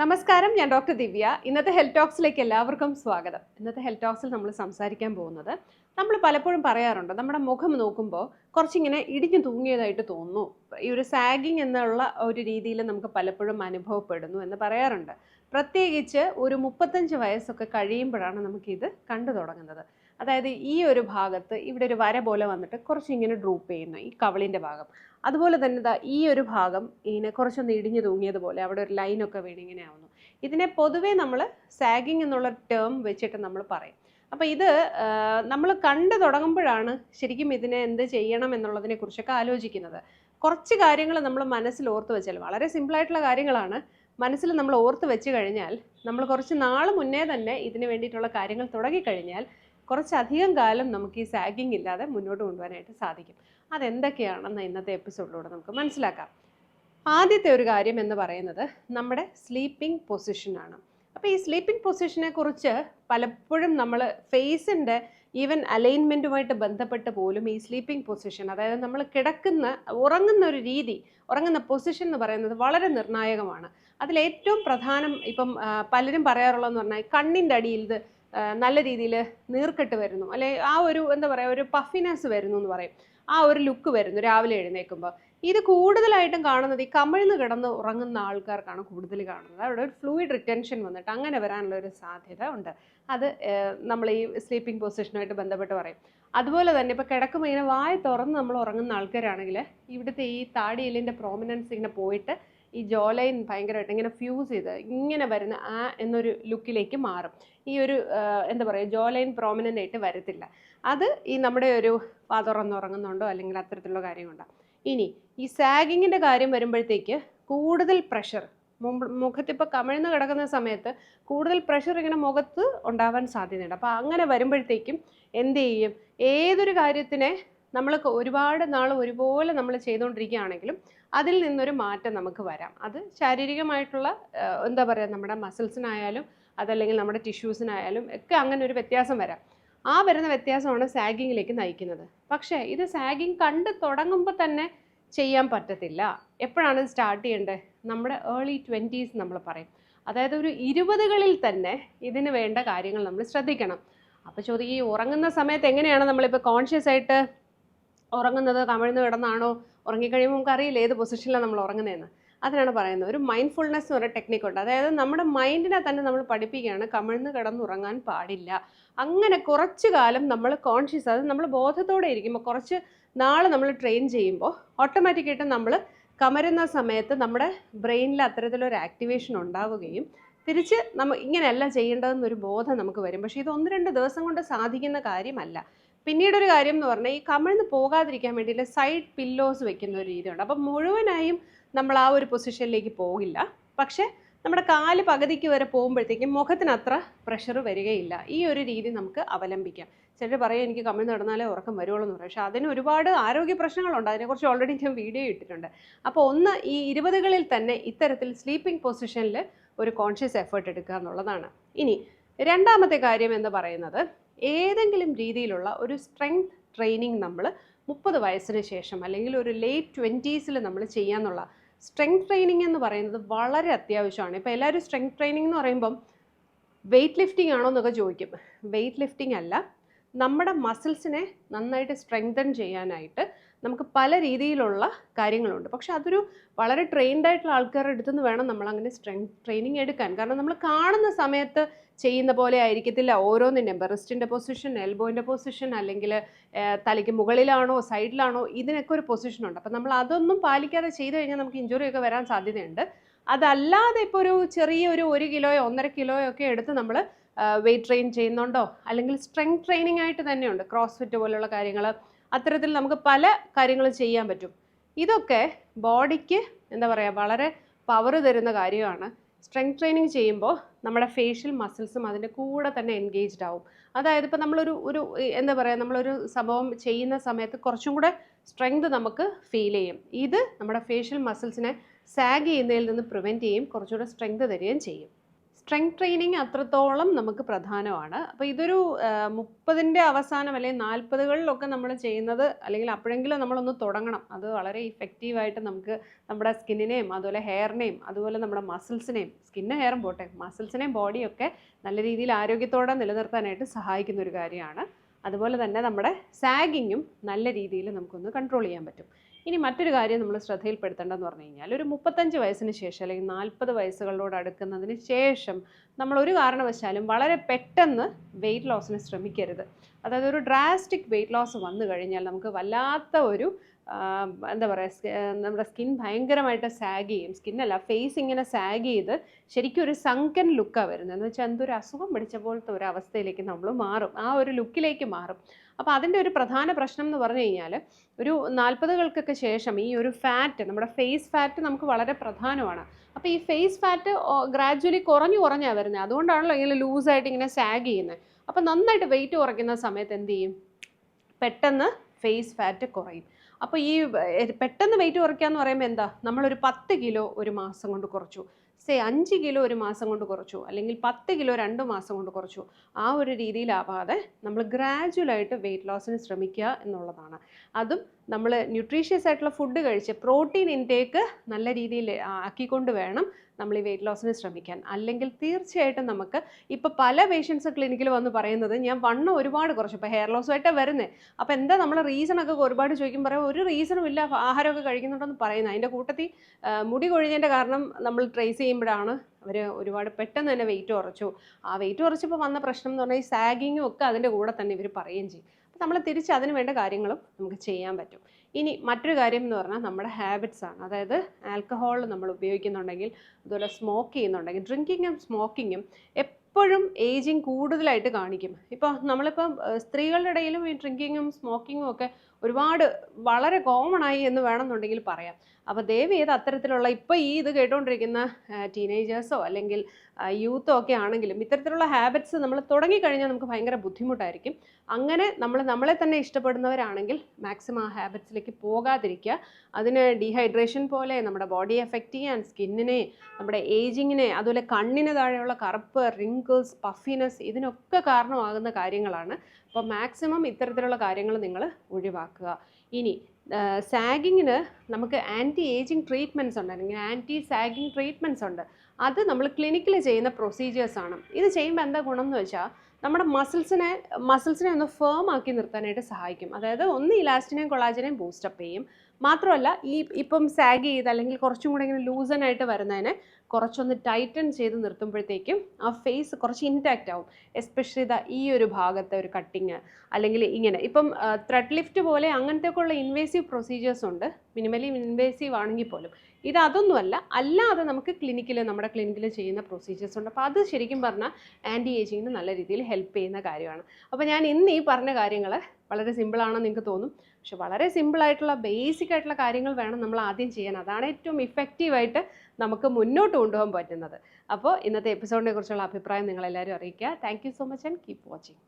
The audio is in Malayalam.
നമസ്കാരം ഞാൻ ഡോക്ടർ ദിവ്യ. ഇന്നത്തെ ഹെൽത്ത് ടോക്സിലേക്ക് എല്ലാവർക്കും സ്വാഗതം. ഇന്നത്തെ ഹെൽത്ത് ടോക്സിൽ നമ്മൾ സംസാരിക്കാൻ പോകുന്നത് നമ്മൾ പലപ്പോഴും പറയാറുണ്ട് നമ്മുടെ മുഖം നോക്കുമ്പോൾ കുറച്ചിങ്ങനെ ഇടിഞ്ഞു തൂങ്ങിയതായിട്ട് തോന്നുന്നു. ഈ ഒരു സാഗിങ് എന്നുള്ള ഒരു രീതിയിൽ നമുക്ക് പലപ്പോഴും അനുഭവപ്പെടുന്നു എന്ന് പറയാറുണ്ട്. പ്രത്യേകിച്ച് ഒരു മുപ്പത്തഞ്ച് വയസ്സൊക്കെ കഴിയുമ്പോഴാണ് നമുക്കിത് കണ്ടു തുടങ്ങുന്നത്. അതായത് ഈ ഒരു ഭാഗത്ത് ഇവിടെ ഒരു വര പോലെ വന്നിട്ട് കുറച്ച് ഇങ്ങനെ ഡ്രൂപ്പ് ചെയ്യുന്നു ഈ കവളിന്റെ ഭാഗം. അതുപോലെ തന്നെ ദാ ഈ ഒരു ഭാഗം ഇങ്ങനെ കുറച്ചൊന്ന് ഇടിഞ്ഞു തൂങ്ങിയതുപോലെ അവിടെ ഒരു ലൈനൊക്കെ വീണ് ഇങ്ങനെ ആവുന്നു. ഇതിനെ പൊതുവേ നമ്മൾ സാഗിങ് എന്നുള്ള ടേം വെച്ചിട്ട് നമ്മൾ പറയും. അപ്പോൾ ഇത് നമ്മൾ കണ്ടു തുടങ്ങുമ്പോഴാണ് ശരിക്കും ഇതിനെ എന്ത് ചെയ്യണം എന്നുള്ളതിനെ കുറിച്ചൊക്കെ ആലോചിക്കുന്നത്. കുറച്ച് കാര്യങ്ങൾ നമ്മൾ മനസ്സിൽ ഓർത്ത് വെച്ചാൽ വളരെ സിമ്പിളായിട്ടുള്ള കാര്യങ്ങളാണ്. മനസ്സിൽ നമ്മൾ ഓർത്ത് വെച്ച് കഴിഞ്ഞാൽ നമ്മൾ കുറച്ച് നാൾ മുന്നേ തന്നെ ഇതിന് വേണ്ടിയിട്ടുള്ള കാര്യങ്ങൾ തുടങ്ങിക്കഴിഞ്ഞാൽ കുറച്ചധികം കാലം നമുക്ക് ഈ സാഗിങ് ഇല്ലാതെ മുന്നോട്ട് കൊണ്ടുപോകാനായിട്ട് സാധിക്കും. അതെന്തൊക്കെയാണെന്ന് ഇന്നത്തെ എപ്പിസോഡിലൂടെ നമുക്ക് മനസ്സിലാക്കാം. ആദ്യത്തെ ഒരു കാര്യം എന്ന് പറയുന്നത് നമ്മുടെ സ്ലീപ്പിംഗ് പൊസിഷനാണ് അപ്പോൾ ഈ സ്ലീപ്പിംഗ് പൊസിഷനെ കുറിച്ച് പലപ്പോഴും നമ്മൾ ഫേസിന്റെ ഈവൻ അലൈൻമെന്റുമായിട്ട് ബന്ധപ്പെട്ട് പോലും ഈ സ്ലീപ്പിംഗ് പൊസിഷൻ അതായത് നമ്മൾ കിടക്കുന്ന ഉറങ്ങുന്ന ഒരു രീതി ഉറങ്ങുന്ന പൊസിഷൻ എന്ന് പറയുന്നത് വളരെ നിർണായകമാണ്. അതിലേറ്റവും പ്രധാനം ഇപ്പം പലരും പറയാറുള്ളതെന്ന് പറഞ്ഞാൽ കണ്ണിന്റെ അടിയിൽ ഇത് നല്ല രീതിയിൽ നീർക്കെട്ട് വരുന്നു. അല്ലെ ആ ഒരു എന്താ പറയുക ഒരു പഫിനെസ് വരുന്നു എന്ന് പറയും. ആ ഒരു ലുക്ക് വരുന്നു രാവിലെ എഴുന്നേൽക്കുമ്പോൾ ഇത് കൂടുതലായിട്ടും കാണുന്നത് ഈ കമിഴ്ന്ന് കിടന്ന് ഉറങ്ങുന്ന ആൾക്കാർക്കാണ് കൂടുതൽ കാണുന്നത്. അവിടെ ഒരു ഫ്ലൂയിഡ് റിറ്റൻഷൻ വന്നിട്ട് അങ്ങനെ വരാനുള്ള ഒരു സാധ്യത ഉണ്ട്. അത് നമ്മൾ ഈ സ്ലീപ്പിംഗ് പൊസിഷനുമായിട്ട് ബന്ധപ്പെട്ട് പറയും. അതുപോലെ തന്നെ ഇപ്പോൾ കിടക്കുമ്പോൾ ഇങ്ങനെ വായ തുറന്ന് നമ്മൾ ഉറങ്ങുന്ന ആൾക്കാരാണെങ്കിൽ ഇവിടുത്തെ ഈ താടിയെല്ലിന്റെ പ്രോമിനൻസ് ഇങ്ങനെ പോയിട്ട് ഈ ജോലൈൻ ഭയങ്കരമായിട്ട് ഇങ്ങനെ ഫ്യൂസ് ചെയ്ത് ഇങ്ങനെ വരുന്ന ആ എന്നൊരു ലുക്കിലേക്ക് മാറും. ഈ ഒരു എന്താ പറയുക ജോലൈൻ പ്രോമിനന്റ് ആയിട്ട് വരത്തില്ല. അത് ഈ നമ്മുടെ ഒരു പാതുറന്നുറങ്ങുന്നുണ്ടോ അല്ലെങ്കിൽ അത്തരത്തിലുള്ള കാര്യമുണ്ടോ ഇനി ഈ സാഗിങ്ങിന്റെ കാര്യം വരുമ്പോഴത്തേക്ക് കൂടുതൽ പ്രഷർ മുഖത്തിപ്പോൾ കമിഴ്ന്ന് കിടക്കുന്ന സമയത്ത് കൂടുതൽ പ്രഷർ ഇങ്ങനെ മുഖത്ത് ഉണ്ടാവാൻ സാധ്യതയുണ്ട്. അപ്പോൾ അങ്ങനെ വരുമ്പോഴത്തേക്കും എന്ത് ചെയ്യും? ഏതൊരു കാര്യത്തിനെ നമ്മൾ ഒരുപാട് നാൾ ഒരുപോലെ നമ്മൾ ചെയ്തുകൊണ്ടിരിക്കുകയാണെങ്കിലും അതിൽ നിന്നൊരു മാറ്റം നമുക്ക് വരാം. അത് ശാരീരികമായിട്ടുള്ള എന്താ പറയുക നമ്മുടെ മസിൽസിനായാലും അതല്ലെങ്കിൽ നമ്മുടെ ടിഷ്യൂസിനായാലും ഒക്കെ അങ്ങനെ ഒരു വ്യത്യാസം വരാം. ആ വരുന്ന വ്യത്യാസമാണ് സാഗിങ്ങിലേക്ക് നയിക്കുന്നത്. പക്ഷേ ഇത് സാഗിങ് കണ്ട് തുടങ്ങുമ്പോൾ തന്നെ ചെയ്യാൻ പറ്റത്തില്ല. എപ്പോഴാണ് ഇത് സ്റ്റാർട്ട് ചെയ്യേണ്ടത്? നമ്മുടെ ഏർലി ട്വന്റീസ് നമ്മൾ പറയും. അതായത് ഒരു ഇരുപതുകളിൽ തന്നെ ഇതിന് വേണ്ട കാര്യങ്ങൾ നമ്മൾ ശ്രദ്ധിക്കണം. അപ്പോൾ ചോദിക്കും ഈ ഉറങ്ങുന്ന സമയത്ത് എങ്ങനെയാണ് നമ്മളിപ്പോൾ കോൺഷ്യസ് ആയിട്ട് ഉറങ്ങുന്നത് കമിഴ്ന്ന് കിടന്നാണോ ഉറങ്ങിക്കഴിയുമ്പോൾ നമുക്ക് അറിയില്ല ഏത് പൊസിഷനിലാണ് നമ്മൾ ഉറങ്ങുന്നതെന്ന് അതിനാണ് പറയുന്നത്. ഒരു മൈൻഡ്ഫുൾനെസ് എന്ന് പറയുന്ന ടെക്നിക്കുണ്ട് അതായത് നമ്മുടെ മൈൻഡിനെ തന്നെ നമ്മൾ പഠിപ്പിക്കുകയാണ് കമിഴ്ന്ന് കിടന്നുറങ്ങാൻ പാടില്ല. അങ്ങനെ കുറച്ച് കാലം നമ്മൾ കോൺഷ്യസ് അത് നമ്മൾ ബോധത്തോടെ ഇരിക്കുമ്പോൾ കുറച്ച് നാൾ നമ്മൾ ട്രെയിൻ ചെയ്യുമ്പോൾ ഓട്ടോമാറ്റിക്കായിട്ട് നമ്മൾ കമരുന്ന സമയത്ത് നമ്മുടെ ബ്രെയിനിൽ അത്തരത്തിലൊരു ആക്ടിവേഷൻ ഉണ്ടാവുകയും തിരിച്ച് നമ്മ ഇങ്ങനെയല്ല ചെയ്യേണ്ടതെന്നൊരു ബോധം നമുക്ക് വരും. പക്ഷേ ഇത് ഒന്ന് രണ്ട് ദിവസം കൊണ്ട് സാധിക്കുന്ന കാര്യമല്ല. പിന്നീടൊരു കാര്യം എന്ന് പറഞ്ഞാൽ ഈ കമിഴ്ന്ന് പോകാതിരിക്കാൻ വേണ്ടിയിട്ട് സൈഡ് പില്ലോസ് വെക്കുന്ന ഒരു രീതിയുണ്ട്. അപ്പം മുഴുവനായും നമ്മൾ ആ ഒരു പൊസിഷനിലേക്ക് പോകില്ല. പക്ഷേ നമ്മുടെ കാൽ പകുതിക്ക് വരെ പോകുമ്പോഴത്തേക്കും മുഖത്തിന് അത്ര പ്രഷർ വരികയില്ല. ഈ ഒരു രീതി നമുക്ക് അവലംബിക്കാം. ചിലർ പറയും എനിക്ക് കമ്മിൽ നടന്നാലേ ഉറക്കം വരുള്ളൂ എന്ന് പറയും. പക്ഷേ അതിന് ഒരുപാട് ആരോഗ്യ പ്രശ്നങ്ങളുണ്ട്. അതിനെക്കുറിച്ച് ഓൾറെഡി ഞാൻ വീഡിയോ ഇട്ടിട്ടുണ്ട്. അപ്പോൾ ഒന്ന് ഈ ഇരുപതുകളിൽ തന്നെ ഇത്തരത്തിൽ സ്ലീപ്പിംഗ് പൊസിഷനിൽ ഒരു കോൺഷ്യസ് എഫേർട്ട് എടുക്കുക എന്നുള്ളതാണ്. ഇനി രണ്ടാമത്തെ കാര്യം എന്ന് പറയുന്നത് ഏതെങ്കിലും രീതിയിലുള്ള ഒരു സ്ട്രെങ്ത് ട്രെയിനിങ് നമ്മൾ മുപ്പത് വയസ്സിന് ശേഷം അല്ലെങ്കിൽ ഒരു ലേറ്റ് ട്വന്റീസിൽ നമ്മൾ ചെയ്യാന്നുള്ള സ്ട്രെങ്ത് ട്രെയിനിങ് എന്ന് പറയുന്നത് വളരെ അത്യാവശ്യമാണ്. ഇപ്പോൾ എല്ലാവരും സ്ട്രെങ്ത് ട്രെയിനിങ് എന്ന് പറയുമ്പം വെയ്റ്റ് ലിഫ്റ്റിംഗ് ആണോ എന്നൊക്കെ ചോദിക്കും. വെയ്റ്റ് ലിഫ്റ്റിംഗ് അല്ല നമ്മുടെ മസിൽസിനെ നന്നായിട്ട് സ്ട്രെങ്തൻ ചെയ്യാനായിട്ട് നമുക്ക് പല രീതിയിലുള്ള കാര്യങ്ങളുണ്ട്. പക്ഷെ അതൊരു വളരെ ട്രെയിൻഡ് ആയിട്ടുള്ള ആൾക്കാരുടെ അടുത്തു നിന്ന് വേണം നമ്മൾ അങ്ങനെ സ്ട്രെങ്ത് ട്രെയിനിങ് എടുക്കാൻ. കാരണം നമ്മൾ കാണുന്ന സമയത്ത് ചെയ്യുന്ന പോലെ ആയിരിക്കത്തില്ല. ഓരോന്നിന്റെയും ബെറിസ്റ്റിന്റെ പൊസിഷൻ എൽബോയിന്റെ പൊസിഷൻ അല്ലെങ്കിൽ തലയ്ക്ക് മുകളിലാണോ സൈഡിലാണോ ഇതിനൊക്കെ ഒരു പൊസിഷൻ ഉണ്ട്. അപ്പം നമ്മൾ അതൊന്നും പാലിക്കാതെ ചെയ്തു കഴിഞ്ഞാൽ നമുക്ക് ഇഞ്ചുറി ഒക്കെ വരാൻ സാധ്യതയുണ്ട്. അതല്ലാതെ ഇപ്പോൾ ഒരു ചെറിയ ഒരു ഒരു കിലോയോ ഒന്നര കിലോയോ ഒക്കെ എടുത്ത് നമ്മൾ വെയിറ്റ് ട്രെയിൻ ചെയ്യുന്നുണ്ടോ? അല്ലെങ്കിൽ സ്ട്രെങ്ത് ട്രെയിനിങ് ആയിട്ട് തന്നെയുണ്ട്. ക്രോസ് ഫിറ്റ് പോലുള്ള കാര്യങ്ങൾ അത്തരത്തിൽ നമുക്ക് പല കാര്യങ്ങളും ചെയ്യാൻ പറ്റും. ഇതൊക്കെ ബോഡിക്ക് എന്താ പറയുക വളരെ പവർ തരുന്ന കാര്യമാണ്. സ്ട്രെങ്ത് ട്രെയിനിങ് ചെയ്യുമ്പോൾ നമ്മുടെ ഫേഷ്യൽ മസിൽസും അതിന്റെ കൂടെ തന്നെ എൻഗേജ്ഡ് ആവും. അതായത് ഇപ്പോൾ നമ്മളൊരു ഒരു എന്താ പറയുക നമ്മളൊരു സംഭവം ചെയ്യുന്ന സമയത്ത് കുറച്ചും കൂടെ സ്ട്രെങ്ത് നമുക്ക് ഫീൽ ചെയ്യും. ഇത് നമ്മുടെ ഫേഷ്യൽ മസിൽസിനെ സാഗ് ചെയ്യുന്നതിൽ നിന്ന് പ്രിവെന്റ് ചെയ്യും കുറച്ചുകൂടെ സ്ട്രെങ്ത് തരികയും ചെയ്യും. സ്ട്രെങ്ത് ട്രെയിനിങ് അത്രത്തോളം നമുക്ക് പ്രധാനമാണ്. അപ്പോൾ ഇതൊരു മുപ്പതിന്റെ അവസാനം അല്ലെങ്കിൽ നാൽപ്പതുകളിലൊക്കെ നമ്മൾ ചെയ്യുന്നത് അല്ലെങ്കിൽ അപ്പോഴെങ്കിലും നമ്മളൊന്ന് തുടങ്ങണം. അത് വളരെ ഇഫക്റ്റീവായിട്ട് നമുക്ക് നമ്മുടെ സ്കിന്നിനെയും അതുപോലെ ഹെയറിനെയും അതുപോലെ നമ്മുടെ മസിൽസിനെയും സ്കിന്നും ഹെയറും പോട്ടെ മസിൽസിനെയും ബോഡിയൊക്കെ നല്ല രീതിയിൽ ആരോഗ്യത്തോടെ നിലനിർത്താനായിട്ട് സഹായിക്കുന്ന ഒരു കാര്യമാണ്. അതുപോലെ തന്നെ നമ്മുടെ സാഗിങ്ങും നല്ല രീതിയിൽ നമുക്കൊന്ന് കൺട്രോൾ ചെയ്യാൻ പറ്റും. ഇനി മറ്റൊരു കാര്യം നമ്മൾ ശ്രദ്ധയിൽപ്പെടുത്തേണ്ടതെന്ന് പറഞ്ഞു കഴിഞ്ഞാൽ ഒരു മുപ്പത്തഞ്ച് വയസ്സിന് ശേഷം അല്ലെങ്കിൽ നാൽപ്പത് വയസ്സുകളോട് അടുക്കുന്നതിന് ശേഷം നമ്മൾ ഒരു കാരണവശാലും വളരെ പെട്ടെന്ന് വെയിറ്റ് ലോസിന് ശ്രമിക്കരുത്. അതായത് ഒരു ഡ്രാസ്റ്റിക് വെയിറ്റ് ലോസ് വന്നു കഴിഞ്ഞാൽ നമുക്ക് വല്ലാത്ത ഒരു എന്താ പറയുക നമ്മുടെ സ്കിൻ ഭയങ്കരമായിട്ട് സാഗ് ചെയ്യും. സ്കിന്നല്ല ഫേസ് ഇങ്ങനെ സാഗ് ചെയ്ത് ശരിക്കും ഒരു സങ്കൻ ലുക്കാണ് വരുന്നത്. എന്ന് വെച്ചാൽ എന്തൊരു അസുഖം പിടിച്ച പോലത്തെ ഒരു അവസ്ഥയിലേക്ക് നമ്മൾ മാറും. ആ ഒരു ലുക്കിലേക്ക് മാറും. അപ്പോൾ അതിന്റെ ഒരു പ്രധാന പ്രശ്നം എന്ന് പറഞ്ഞു കഴിഞ്ഞാൽ ഒരു നാൽപ്പതുകൾക്കൊക്കെ ശേഷം ഈ ഒരു ഫാറ്റ് നമ്മുടെ ഫേസ് ഫാറ്റ് നമുക്ക് വളരെ പ്രധാനമാണ്. അപ്പോൾ ഈ ഫേസ് ഫാറ്റ് ഗ്രാജ്വലി കുറഞ്ഞു കുറഞ്ഞാണ് വരുന്നത്. അതുകൊണ്ടാണല്ലോ ഇങ്ങനെ ലൂസായിട്ട് ഇങ്ങനെ സാഗ് ചെയ്യുന്നത്. അപ്പോൾ നന്നായിട്ട് വെയിറ്റ് കുറയ്ക്കുന്ന സമയത്ത് എന്ത് ചെയ്യും? പെട്ടെന്ന് ഫേസ് ഫാറ്റ് കുറയും. അപ്പോൾ ഈ പെട്ടെന്ന് വെയിറ്റ് കുറയ്ക്കുക എന്ന് പറയുമ്പോൾ എന്താ? നമ്മൾ ഒരു പത്ത് കിലോ ഒരു മാസം കൊണ്ട് കുറച്ചു. സേ അഞ്ച് കിലോ ഒരു മാസം കൊണ്ട് കുറച്ചു. അല്ലെങ്കിൽ പത്ത് കിലോ രണ്ട് മാസം കൊണ്ട് കുറച്ചു. ആ ഒരു രീതിയിലാവാതെ നമ്മൾ ഗ്രാജുവലായിട്ട് വെയിറ്റ് ലോസിന് ശ്രമിക്കുക എന്നുള്ളതാണ്. അതും നമ്മൾ ന്യൂട്രീഷ്യസ് ആയിട്ടുള്ള ഫുഡ് കഴിച്ച് പ്രോട്ടീൻ ഇൻടേക്ക് നല്ല രീതിയിൽ ആക്കിക്കൊണ്ട് വേണം നമ്മൾ ഈ വെയിറ്റ് ലോസിന് ശ്രമിക്കാൻ. അല്ലെങ്കിൽ തീർച്ചയായിട്ടും നമുക്ക് ഇപ്പോൾ പല പേഷ്യൻസ് ക്ലിനിക്കിൽ വന്ന് പറയുന്നത് ഞാൻ വണ്ണം ഒരുപാട് കുറച്ചു. ഇപ്പോൾ ഹെയർ ലോസുമായിട്ടാണ് വരുന്നത് അപ്പോൾ എന്താ നമ്മൾ റീസണൊക്കെ ഒരുപാട് ചോദിക്കും പറയാം ഒരു റീസണും ഇല്ല. ആഹാരമൊക്കെ കഴിക്കുന്നുണ്ടെന്ന് പറയുന്നത് അതിന്റെ കൂട്ടത്തിൽ മുടി കൊഴിഞ്ഞതിന്റെ കാരണം നമ്മൾ ട്രേസ് ചെയ്യുമ്പോഴാണ് അവർ ഒരുപാട് പെട്ടെന്ന് തന്നെ വെയിറ്റ് കുറച്ചു ആ വെയിറ്റ് കുറച്ചപ്പോൾ വന്ന പ്രശ്നം എന്ന് പറഞ്ഞാൽ ഈ സാഗിങ്ങും ഒക്കെ അതിന്റെ കൂടെ തന്നെ ഇവർ പറയുകയും ചെയ്യും. നമ്മൾ തിരിച്ച് അതിന് വേണ്ട കാര്യങ്ങളും നമുക്ക് ചെയ്യാൻ പറ്റും. ഇനി മറ്റൊരു കാര്യം എന്ന് പറഞ്ഞാൽ നമ്മുടെ ഹാബിറ്റ്സ് ആണ്. അതായത് ആൽക്കഹോൾ നമ്മൾ ഉപയോഗിക്കുന്നുണ്ടെങ്കിൽ അതുപോലെ സ്മോക്ക് ചെയ്യുന്നുണ്ടെങ്കിൽ ഡ്രിങ്കിങ്ങും സ്മോക്കിങ്ങും എപ്പോഴും ഏജിങ് കൂടുതലായിട്ട് കാണിക്കും. ഇപ്പോൾ നമ്മളിപ്പം സ്ത്രീകളുടെ ഇടയിലും ഈ ഡ്രിങ്കിങ്ങും സ്മോക്കിങ്ങും ഒക്കെ ഒരുപാട് വളരെ കോമൺ ആയി എന്ന് വേണമെന്നുണ്ടെങ്കിൽ പറയാം. അപ്പോൾ ദയവ് ചെയ്ത് അത്തരത്തിലുള്ള ഇപ്പോൾ ഈ ഇത് കേട്ടുകൊണ്ടിരിക്കുന്ന ടീനേജേഴ്സോ അല്ലെങ്കിൽ യൂത്തോ ഒക്കെ ആണെങ്കിലും ഇത്തരത്തിലുള്ള ഹാബിറ്റ്സ് നമ്മൾ തുടങ്ങിക്കഴിഞ്ഞാൽ നമുക്ക് ഭയങ്കര ബുദ്ധിമുട്ടായിരിക്കും. അങ്ങനെ നമ്മൾ നമ്മളെ തന്നെ ഇഷ്ടപ്പെടുന്നവരാണെങ്കിൽ മാക്സിമം ആ ഹാബിറ്റ്സിലേക്ക് പോകാതിരിക്കുക. അതിന് ഡീഹൈഡ്രേഷൻ പോലെ നമ്മുടെ ബോഡി എഫക്റ്റ് ചെയ്യാൻ സ്കിന്നിനെ നമ്മുടെ ഏജിങ്ങിനെ അതുപോലെ കണ്ണിന് താഴെയുള്ള കറുപ്പ് റിങ്കിൾസ് പഫിനെസ് ഇതിനൊക്കെ കാരണമാകുന്ന കാര്യങ്ങളാണ്. അപ്പോൾ മാക്സിമം ഇത്തരത്തിലുള്ള കാര്യങ്ങൾ നിങ്ങൾ ഒഴിവാക്കുക. ഇനി സാഗിങ്ങിന് നമുക്ക് ആന്റി ഏജിങ് ട്രീറ്റ്മെന്റ്സ് ഉണ്ട്. അല്ലെങ്കിൽ ആന്റി സാഗിങ് ട്രീറ്റ്മെന്റ്സ് ഉണ്ട്. അത് നമ്മൾ ക്ലിനിക്കിൽ ചെയ്യുന്ന പ്രൊസീജിയേഴ്സാണ് ഇത് ചെയ്യുമ്പോൾ എന്താ ഗുണം എന്ന് വെച്ചാൽ നമ്മുടെ മസിൽസിനെ മസിൽസിനെ ഒന്ന് ഫേം ആക്കി നിർത്താനായിട്ട് സഹായിക്കും. അതായത് ഒന്ന് ഇലാസ്റ്റിനെയും കൊളാജിനെയും ബൂസ്റ്റപ്പ് ചെയ്യും. മാത്രമല്ല ഈ ഇപ്പം സാഗ് ചെയ്ത് അല്ലെങ്കിൽ കുറച്ചും കൂടെ ഇങ്ങനെ ലൂസനായിട്ട് വരുന്നതിന് കുറച്ചൊന്ന് ടൈറ്റൻ ചെയ്ത് നിർത്തുമ്പോഴത്തേക്കും ആ ഫേസ് കുറച്ച് ഇൻടാക്റ്റ് ആവും. എസ്പെഷ്യലി ദ ഈ ഒരു ഭാഗത്തെ ഒരു കട്ടിങ് അല്ലെങ്കിൽ ഇങ്ങനെ. ഇപ്പം ത്രെഡ് ലിഫ്റ്റ് പോലെ അങ്ങനത്തെയൊക്കെ ഉള്ള ഇൻവേസീവ് പ്രൊസീജിയേഴ്സ് ഉണ്ട്. മിനിമലി ഇൻവേസീവ് ആണെങ്കിൽ പോലും. ഇത് അതൊന്നുമല്ല അല്ലാതെ നമുക്ക് ക്ലിനിക്കിൽ നമ്മുടെ ക്ലിനിക്കിൽ ചെയ്യുന്ന പ്രൊസീജിയേഴ്സ് ഉണ്ട്. അപ്പോൾ അത് ശരിക്കും പറഞ്ഞാൽ ആന്റി ഏജിങ്ങിന് നല്ല രീതിയിൽ ഹെൽപ്പ് ചെയ്യുന്ന കാര്യമാണ്. അപ്പോൾ ഞാൻ ഇന്ന് ഈ പറഞ്ഞ കാര്യങ്ങൾ വളരെ സിമ്പിളാണെന്ന് നിങ്ങൾക്ക് തോന്നും. പക്ഷെ വളരെ സിമ്പിളായിട്ടുള്ള ബേസിക് ആയിട്ടുള്ള കാര്യങ്ങൾ വേണം നമ്മൾ ആദ്യം ചെയ്യാൻ. അതാണ് ഏറ്റവും ഇഫക്റ്റീവായിട്ട് നമുക്ക് മുന്നോട്ട് കൊണ്ടുപോകാൻ പറ്റുന്നത്. അപ്പോൾ ഇന്നത്തെ എപ്പിസോഡിനെ കുറിച്ചുള്ള അഭിപ്രായം നിങ്ങളെല്ലാവരും അറിയിക്കുക. Thank so much and keep watching